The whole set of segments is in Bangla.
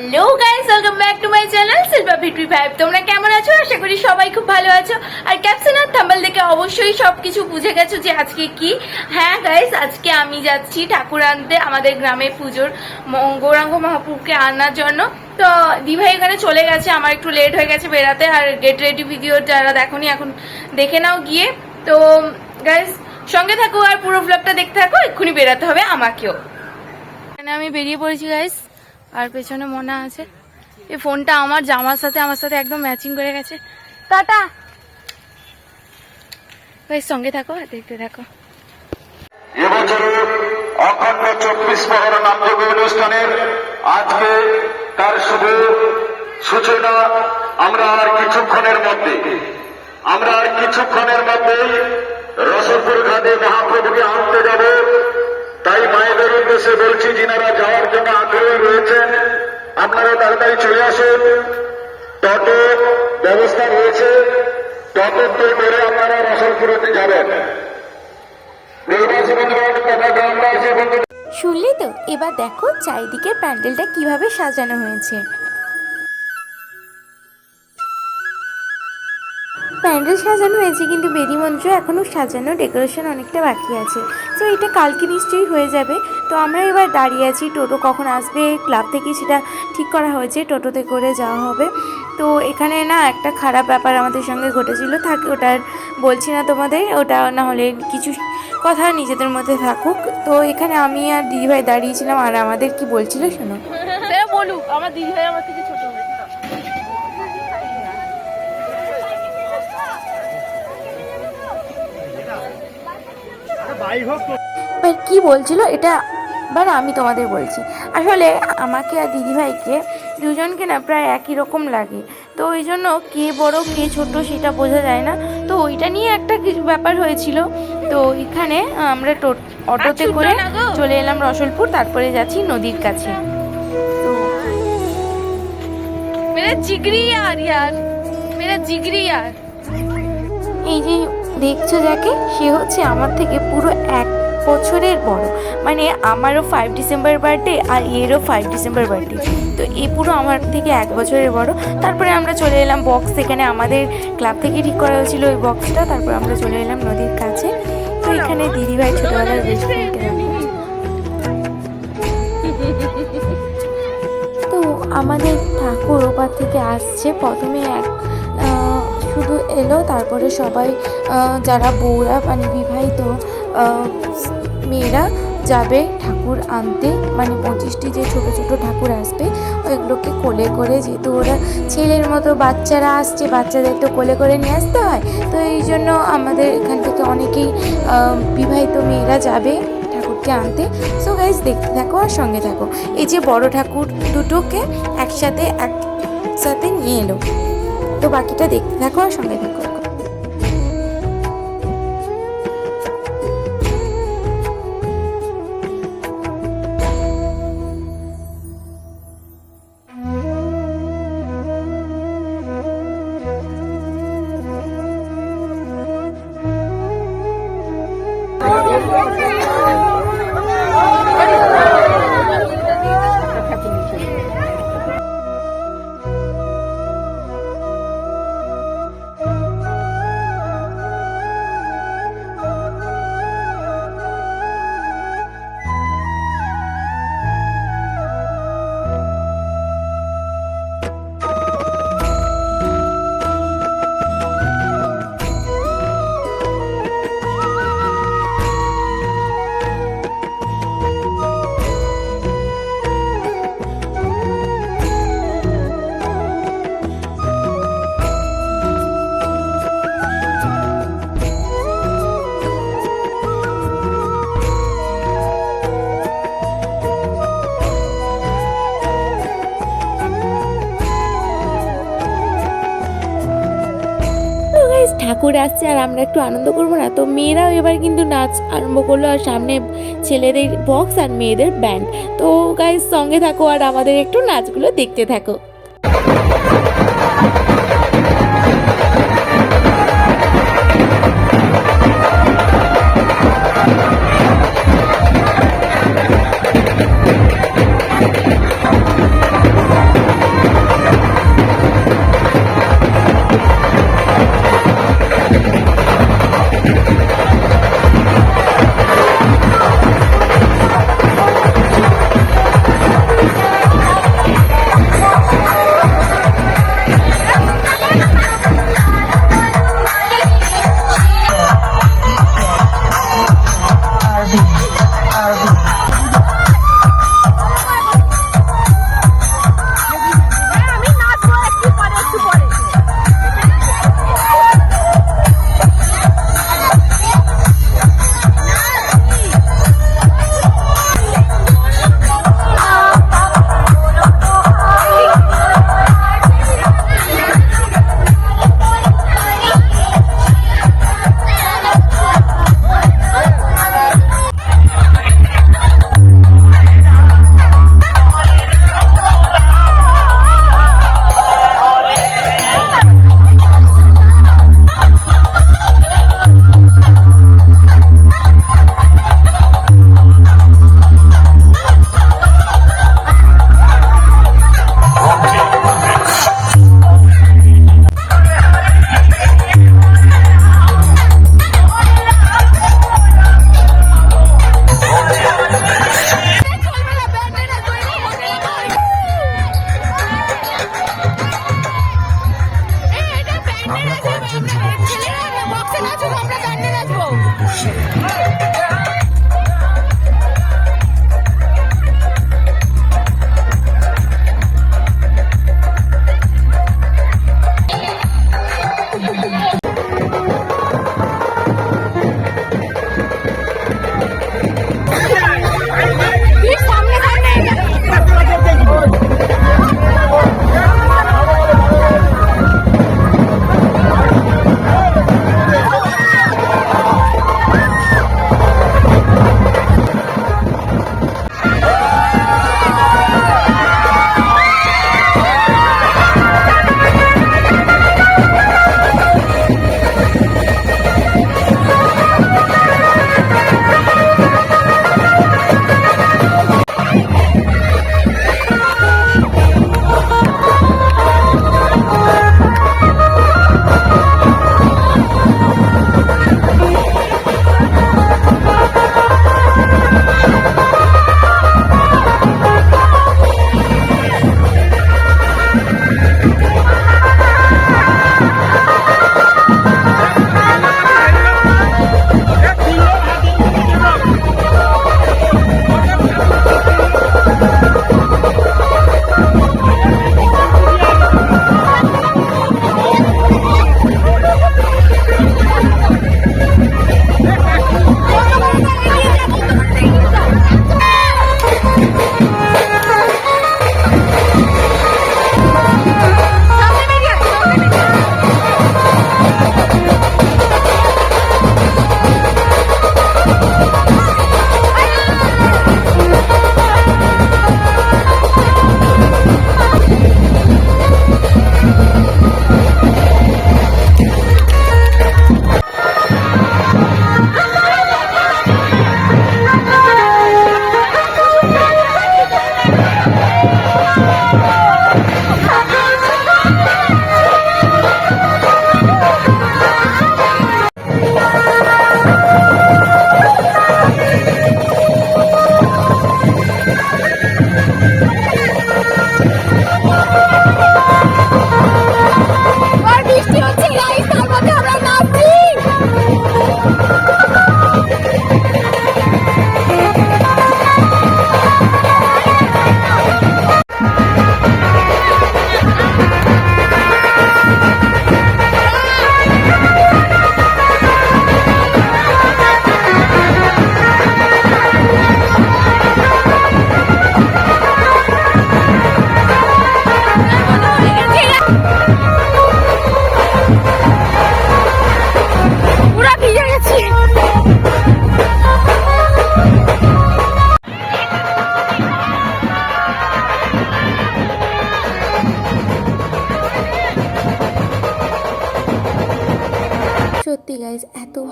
Hello guys welcome back to my channel Silva ভিটরি ফাইভ তোমরা কেমন আছো? আশা করি সবাই খুব ভালো আছো। আর ক্যাপশন আর থাম্বল দেখে অবশ্যই সবকিছু বুঝে গেছো যে আজকে কি। হ্যাঁ গাইস আজকে আমি যাচ্ছি ঠাকুর আনতে আমাদের গ্রামে পুজোর গৌরাঙ্গ মহাপুরকে আনার জন্য। তো দিভাই এখানে চলে গেছে, আমার একটু লেট হয়ে গেছে বেরাতে আর গেট রেডি ভিডিও যারা দেখোনি, এখন দেখে নাও গিয়ে। তো গাইস সঙ্গে থাকো আর পুরো ব্লগটা দেখতে থাকো, এক্ষুনি বেরাতে হবে আমাকেও। আমি বেরিয়ে পড়েছি গাইস আর পেছনে মনে আছে এই ফোনটা আমার জামার সাথে, আমার সাথে একদম ম্যাচিং করে গেছে। টাটা! গাইস সঙ্গে থাকো আর দেখতে থাকো অখণ্ড চব্বিশ নামযোগ্য অনুষ্ঠানের আজকে তার শুভ সূচনা আমরা আর কিছুক্ষণের মধ্যে, আমরা আর কিছুক্ষণের রসলপুর ঘাটে মহাপ্রভুকে আনতে যাব। তাই মায়েদের উদ্দেশ্যে বলছি, যিনারা যাওয়ার জন্য আগ্রহী আপনারা তাড়াতাড়ি চলে আসুন। তত ব্যবস্থা রয়েছে। টোটোতে করে আপনারা যাবেন। জানতে আছে বন্ধু শুনলি তো? এবার দেখো চারিদিকে প্যান্ডেলটা কীভাবে সাজানো হয়েছে। প্যান্ডেল সাজানো হয়েছে, কিন্তু বেদি মন্ত্র এখনও সাজানো ডেকোরেশন অনেকটা বাকি আছে। তো এটা কালকে নিশ্চয়ই হয়ে যাবে। তো আমরা এবার দাঁড়িয়ে আছি, টোটো কখন আসবে, ক্লাব থেকে সেটা ঠিক করা হয়েছে, টোটোতে করে যাওয়া হবে। তো এখানে না একটা খারাপ ব্যাপার আমাদের সঙ্গে ঘটেছিল, থাকে ওটা আর বলছি না তোমাদের, ওটা না হলে কিছু কথা নিজেদের মধ্যে থাকুক। তো এখানে আমি আর দিদিভাই দাঁড়িয়েছিলাম, আর আমাদের কি বলছিল, শোনো। বলুক, আমার দিদি ভাই আমার থেকে কি বলছিল? এটা এবার আমি তোমাদের বলছি। আসলে আমাকে আর দিদিভাইকে দুজনকে না প্রায় একই রকম লাগে। তো ওই জন্য কে বড় কে ছোট সেটা বোঝা যায় না। তো ওইটা নিয়ে একটা কিছু ব্যাপার হয়েছিল। তো এখানে আমরা অটোতে আচ্ছা, করে চলে এলাম রসলপুর তারপরে যাচ্ছি নদীর কাছে। জিগরি আর ইয়ার। জিগরি আর। এই যে দেখছ যাকে? সে হচ্ছে আমার থেকে পুরো এক বছরের বড়। মানে আমারও ফাইভ ডিসেম্বর বার্থডে আর এরও ফাইভ ডিসেম্বর বার্থডে তো এ পুরো আমার থেকে এক বছরের বড়। তারপরে আমরা চলে এলাম বক্স এখানে আমাদের ক্লাব থেকে ঠিক করা হয়েছিল ওই বক্সটা তারপর আমরা চলে এলাম নদীর কাছে। তো এখানে দিদিভাই ছোটোবেলার তো আমাদের ঠাকুর ওপার থেকে আসছে। প্রথমে এক এলো, তারপরে সবাই যারা বউরা মানে বিবাহিত মেয়েরা যাবে ঠাকুর আনতে। মানে পঁচিশটি যে ছোট ছোট ঠাকুর আসবে, ওইগুলোকে কোলে করে, যেহেতু ওরা ছেলের মতো বাচ্চারা আসছে, বাচ্চাদের তো কোলে করে নিয়ে আসতে হয়। তো এই জন্য আমাদের এখান থেকে অনেকেই বিবাহিত মেয়েরা যাবে ঠাকুরকে আনতে। সো গাইজ দেখতে থাকো আর সঙ্গে থাকো। এই যে বড় ঠাকুর দুটোকে একসাথে একসাথে নিয়ে এলো। তো বাকিটা দেখতে থাকো আর সঙ্গে থাকো। ঠাকুর আসছে আর আমরা একটু আনন্দ করব না। তো মেয়েরাও এবার কিন্তু নাচ আরম্ভ করল আর সামনে ছেলেদের বক্স আর মেয়েদের ব্যান্ড তো গাইজ সঙ্গে থাকো আর আমাদের একটু নাচগুলো দেখতে থাকো।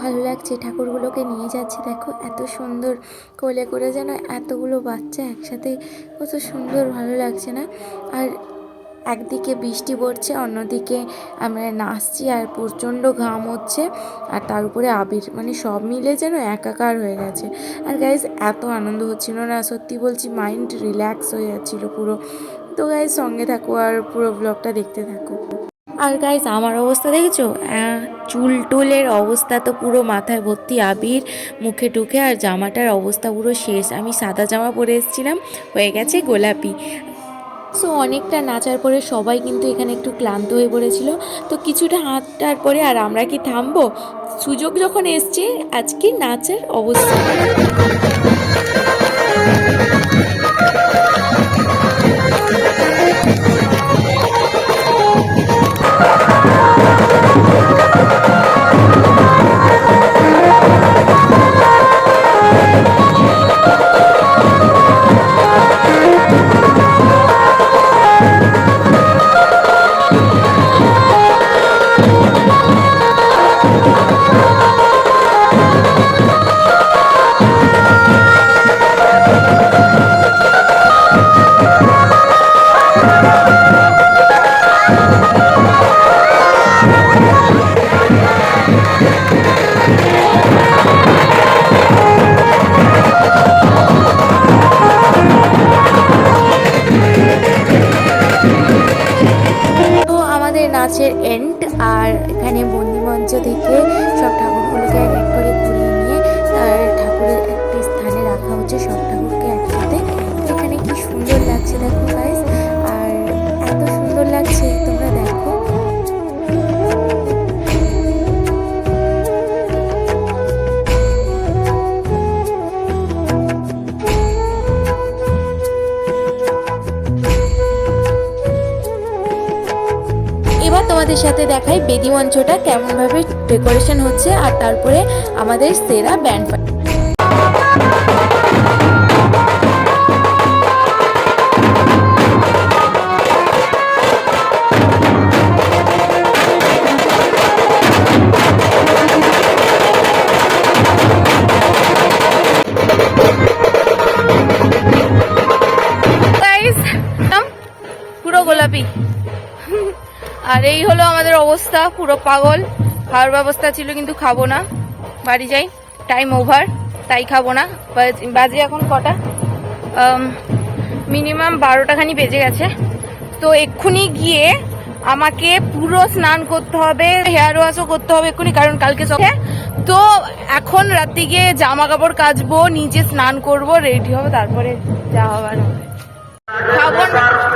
ভালো লাগছে, ঠাকুরগুলোকে নিয়ে যাচ্ছে। দেখো, এত সুন্দর কোলে করে যেন এতগুলো বাচ্চা একসাথে কত সুন্দর ভালো লাগছে না? আর একদিকে বৃষ্টি পড়ছে, অন্যদিকে আমরা নাচছি আর প্রচণ্ড ঘাম হচ্ছে আর তার উপরে আবির মানে সব মিলে যেন একাকার হয়ে গেছে। আর গাইজ এত আনন্দ হচ্ছিল না, সত্যি বলছি মাইন্ড রিল্যাক্স হয়ে যাচ্ছিল পুরো। তো গাইজ সঙ্গে থাকো আর পুরো ব্লগটা দেখতে থাকো। আর গাইজ আমার অবস্থা দেখেছ? চুল টুলের অবস্থা তো পুরো মাথায় ভর্তি আবির, মুখে টুখে, আর জামাটার অবস্থা পুরো শেষ। আমি সাদা জামা পরে এসেছিলাম, হয়ে গেছে গোলাপি। সো অনেকটা নাচার পরে সবাই কিন্তু এখানে একটু ক্লান্ত হয়ে পড়েছিল। তো কিছুটা হাঁটার পরে আর আমরা কি থামবো? সুযোগ যখন এসছে, আজকে নাচার অবস্থা। সাথে দেখাই বেদি মঞ্চটা কেমনভাবে ডেকোরেশন হচ্ছে আর তারপরে আমাদের সেরা ব্যান্ড অবস্থা পুরো পাগল। খাওয়ার ব্যবস্থা ছিল কিন্তু খাব না। বাড়ি যাই টাইম ওভার তাই খাব না। বাজ- বাজে এখন কটা? মিনিমাম বারোটা খানি বেজে গেছে। তো এক্ষুনি গিয়ে আমাকে পুরো স্নান করতে হবে হেয়ার ওয়াশও করতে হবে এক্ষুনি কারণ কালকে সকালে তো এখন রাতে গিয়ে জামা কাপড় কাচবো নিজে স্নান করব রেডি হবে তারপরে যা হবার হবে। খাব না।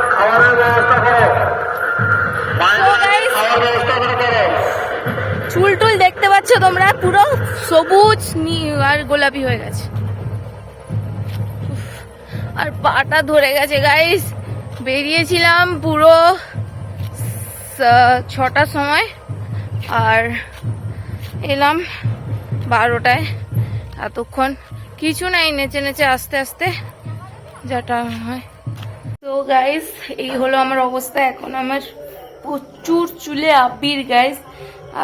চুল টুল দেখতে পাচ্ছ তোমরা, পুরো সবুজ আর গোলাপি হয়ে গেছে। আর পাটা ধরে গেছে গাইস বেরিয়েছিলাম পুরো ছটার সময়, আর এলাম বারোটায় এতক্ষণ। কিছু নাই, নেচে নেচে আস্তে আস্তে যাটা হয়। তো গাইস এই হলো আমার অবস্থা, এখন আমার প্রচুর চুলে আবির গাইস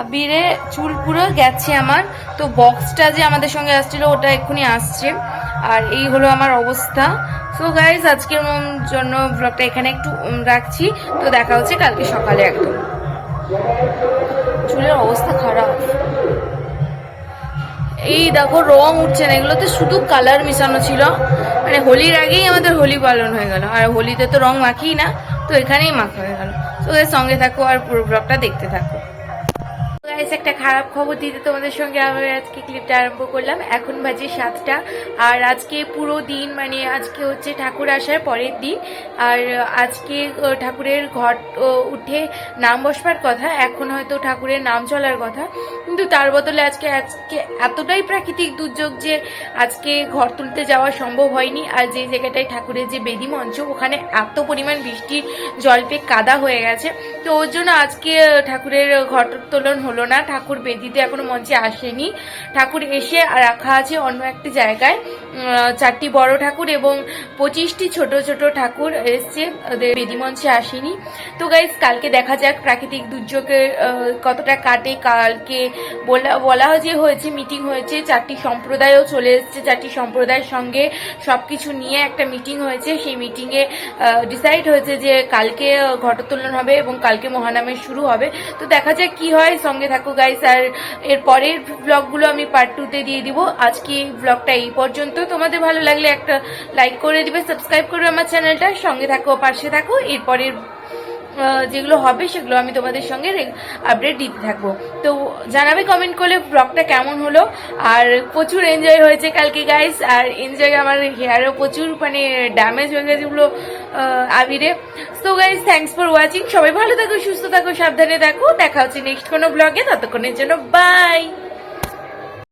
আবিরে চুল পুরো গেছে আমার। তো বক্সটা যে আমাদের সঙ্গে আসছিল, ওটা এক্ষুনি আসছে। আর এই হলো আমার অবস্থা। সো গাইস আজকের জন্য ব্লগটা এখানে একটু রাখছি। তো দেখা হচ্ছে কালকে সকালে একদম। চুলের অবস্থা খারাপ। এই দেখো, রং উঠছে না। এগুলোতে শুধু কালার মিশানো ছিল। মানে হোলির আগেই আমাদের হোলি পালন হয়ে গেল। আর হোলিতে তো রং মাখি না, তো এখানেই মাখা হয়ে গেল। তো এর সঙ্গে থাকো আর পুরো ব্লগটা দেখতে থাকো। গাইস একটা খারাপ খবর দিতে তোমাদের সঙ্গে আবার আজকে ক্লিপটা আরম্ভ করলাম। এখন বাজে সাতটা। আর আজকে পুরো দিন মানে আজকে হচ্ছে ঠাকুর আসার পরের দিন। আর আজকে ঠাকুরের ঘট উঠে নাম বসবার কথা। এখন হয়তো ঠাকুরের নাম চলার কথা। কিন্তু তার বদলে আজকে আজকে এতটাই প্রাকৃতিক দুর্যোগ যে আজকে ঘর তুলতে যাওয়া সম্ভব হয়নি। আর যে জায়গাটায় ঠাকুরের যে বেদি মঞ্চ, ওখানে এত পরিমাণ বৃষ্টির জল পেয়ে কাদা হয়ে গেছে। তো ওর জন্য আজকে ঠাকুরের ঘট তোলন হলো না ঠাকুর বেদিতে এখনও মঞ্চে আসেনি। ঠাকুর এসে রাখা আছে অন্য একটি জায়গায়। চারটি বড় ঠাকুর এবং পঁচিশটি ছোট ছোট ঠাকুর এসছে। ওদের বেদিমঞ্চে আসেনি। তো গাইজ কালকে দেখা যাক প্রাকৃতিক দুর্যোগের আহ, কতটা কাটে। কালকে বলা বলা যে হয়েছে মিটিং হয়েছে চারটি সম্প্রদায়ও চলে এসছে চারটি সম্প্রদায়ের সঙ্গে। সব কিছু নিয়ে একটা মিটিং হয়েছে। সেই মিটিংয়ে ডিসাইড হয়েছে যে কালকে আহ, ঘটোত্তোলন হবে এবং কালকে মহানামের শুরু হবে। তো দেখা যাক কি হয়। সঙ্গে থাকো গাইস আর এর পরের ব্লগগুলো আমি পার্ট টুতে দিয়ে দিব। আজকে ব্লগটা এই পর্যন্ত। তোমাদের ভালো লাগলে একটা লাইক করে দিবে সাবস্ক্রাইব করবে আমার চ্যানেলটা সঙ্গে থাকো, পাশে থাকো। এরপরের যেগুলো হবে সেগুলো আমি তোমাদের সঙ্গে আপডেট দিতে থাকব। তো জানাবে কমেন্ট করলে ব্লগটা কেমন হলো। আর প্রচুর এনজয় হয়েছে কালকে গাইস আর এনজয় আমার হেয়ারও প্রচুর মানে ড্যামেজ হয়ে গেছে যেগুলো আবিরে। So guys thanks for watching সবাই ভালো থাকো, সুস্থ থাকো, সাবধানে থাকো। দেখা হচ্ছে নেক্সট কোনো ব্লগে ততক্ষণের জন্য বাই